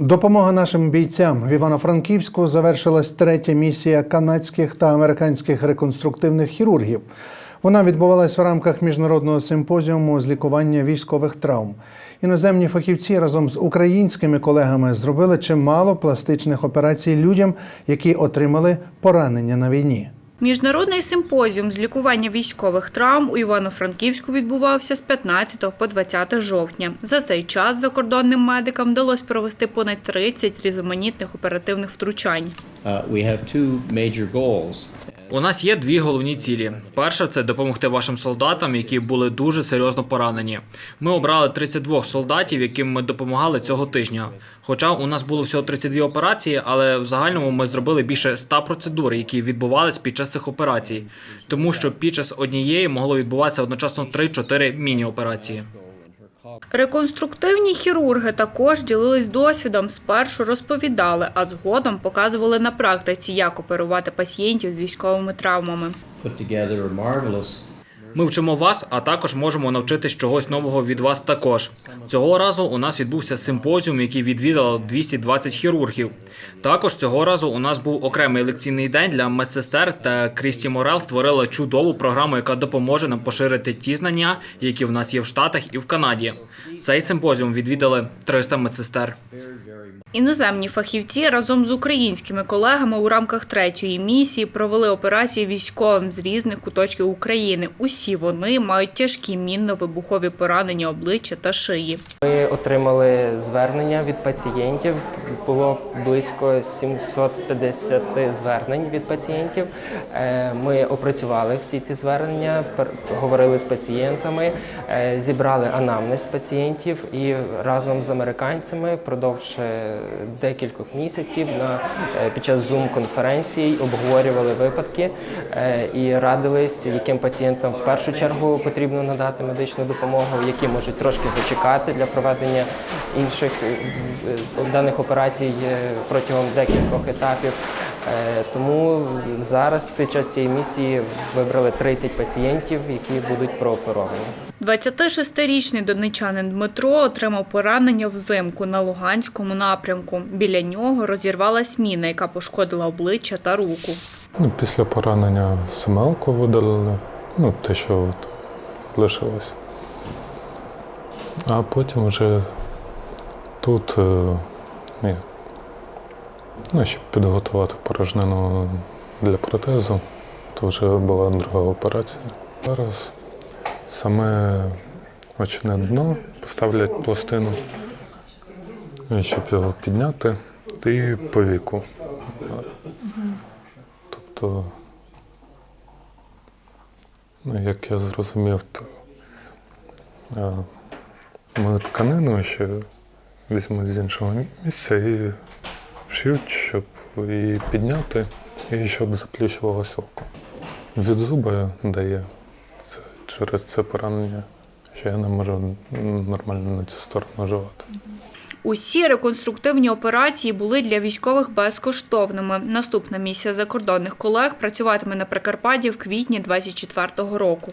Допомога нашим бійцям в Івано-Франківську завершилась третя місія канадських та американських реконструктивних хірургів. Вона відбувалась в рамках міжнародного симпозіуму з лікування військових травм. Іноземні фахівці разом з українськими колегами зробили чимало пластичних операцій людям, які отримали поранення на війні. Міжнародний симпозіум з лікування військових травм у Івано-Франківську відбувався з 15 по 20 жовтня. За цей час закордонним медикам вдалося провести понад 30 різноманітних оперативних втручань. У нас є дві головні цілі. Перша це допомогти вашим солдатам, які були дуже серйозно поранені. Ми обрали 32 солдатів, яким ми допомагали цього тижня. Хоча у нас було всього 32 операції, але в загальному ми зробили більше 100 процедур, які відбувались під час цих операцій, тому що під час однієї могло відбуватися одночасно 3-4 міні-операції. Реконструктивні хірурги також ділились досвідом. Спершу розповідали, а згодом показували на практиці, як оперувати пацієнтів з військовими травмами. Ми вчимо вас, а також можемо навчитись чогось нового від вас також. Цього разу у нас відбувся симпозіум, який відвідало 220 хірургів. Також цього разу у нас був окремий лекційний день для медсестер та Крісті Морел створила чудову програму, яка допоможе нам поширити ті знання, які в нас є в Штатах і в Канаді. Цей симпозіум відвідали 300 медсестер. Іноземні фахівці разом з українськими колегами у рамках третьої місії провели операції військовим з різних куточків України. Усі вони мають тяжкі мінно-вибухові поранення обличчя та шиї. Ми отримали звернення від пацієнтів. Було близько 750 звернень від пацієнтів. Е, Ми опрацювали всі ці звернення, говорили з пацієнтами, е, зібрали анамнез пацієнтів і разом з американцями впродовж е, декількох місяців на е, під час зум-конференцій обговорювали випадки е, і радились, яким пацієнтам в першу чергу потрібно надати медичну допомогу, які можуть трошки зачекати для проведення інших е, даних операцій протягом декількох етапів. Е, Тому зараз під час цієї місії вибрали 30 пацієнтів, які будуть прооперовані. 26-річний донечанин Дмитро отримав поранення взимку на Луганському напрямку. Біля нього розірвалась міна, яка пошкодила обличчя та руку. Ну, після поранення семелку видалили, ну, те, що лишилось. А потім вже тут, е, ні, ну, щоб підготувати порожнину для протезу, то вже була друга операція. Зараз саме очне дно поставлять пластину, щоб його підняти, і по віку. Тобто, ну, як я зрозумів, то е, ми тканину ще візьмуть з іншого місця і вшиють, щоб її підняти і щоб заплющувалося око. Від зуба дає це, через це поранення, що я не можу нормально на цю сторону живати. Усі реконструктивні операції були для військових безкоштовними. Наступна місія закордонних колег працюватиме на Прикарпатті в квітні 24-го року.